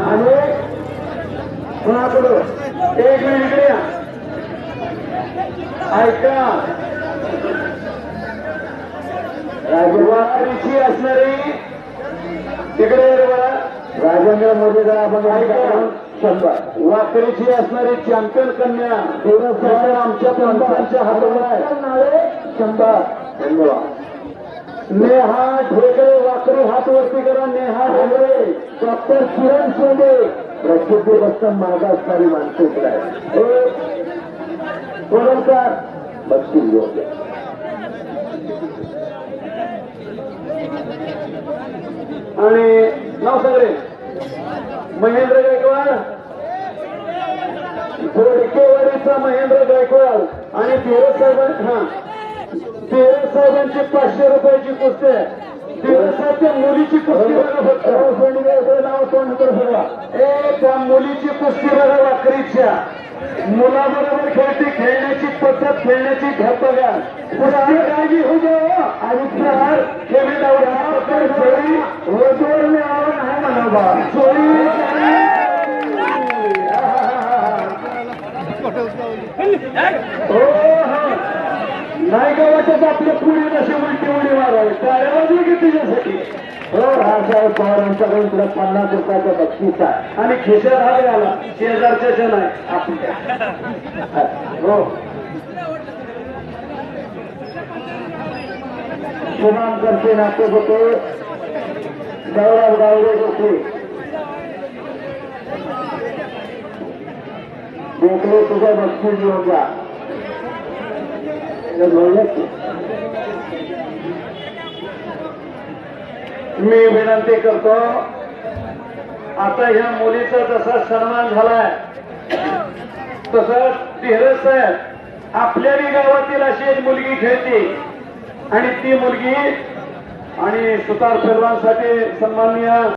आणि कोणाकडं एक मिनिट इकडे. ऐका. राजवारीची असणारी तिकडे राजेंद्र मोदी आपण वाकरीची असणारी चॅम्पियन कन्या. देवस्थान आमच्या पंचांच्या हातावर आहे. शंभर. धन्यवाद नेहा ढोकळे सगळे हात वरती करा नेहा ढोकळे डॉक्टर किरण सोने प्रसिद्धी बसतात मागा असणारी माणसं इकडे आहे कोणकार हो. बक्षीस घेऊन आणि नाव सगळे महेंद्र गायकवाड. घोडकेवाडीचा महेंद्र गायकवाड आणि धीरज साहेबां हा. धीरज साहेबांची पाचशे रुपयाची कुस्ती आहे. त्या मुलीची कुस्ती बघा फक्त. नाव तोंड कर बघा ए त्या मुलीची कुस्ती बघा वाकरीच्या मुलाबरोबर खेळती खेळण्याची पद्धत खेळण्याची ढप बघा. कुस्ती काळजी हो. आणि चार खेळी चोरी. रोजवर मी आव्हान आहे म्हणा बा. चोरी. हो हा. नाही वाटत आपल्या पुढे हो राजसाहेब पवार यांच्याकडून तुला पन्नास रुपयाचा बक्षीस आहे. आणि खिशात हा आला शेजारच्या जण आहे. आपल्या हो. शुभाम करते नाते होते. गौरव गावडे होते. देखले तुझं बक्षीस घेऊन जा हे बोललेत. मी विनंती करतो आता ह्या मुलीचा जसा सन्मान झालाय तसंच धीरज साहेब आपल्याही गावातील अशी एक मुलगी खेळते. आणि ती मुलगी आणि सुतार सर्वांसाठी सन्माननीय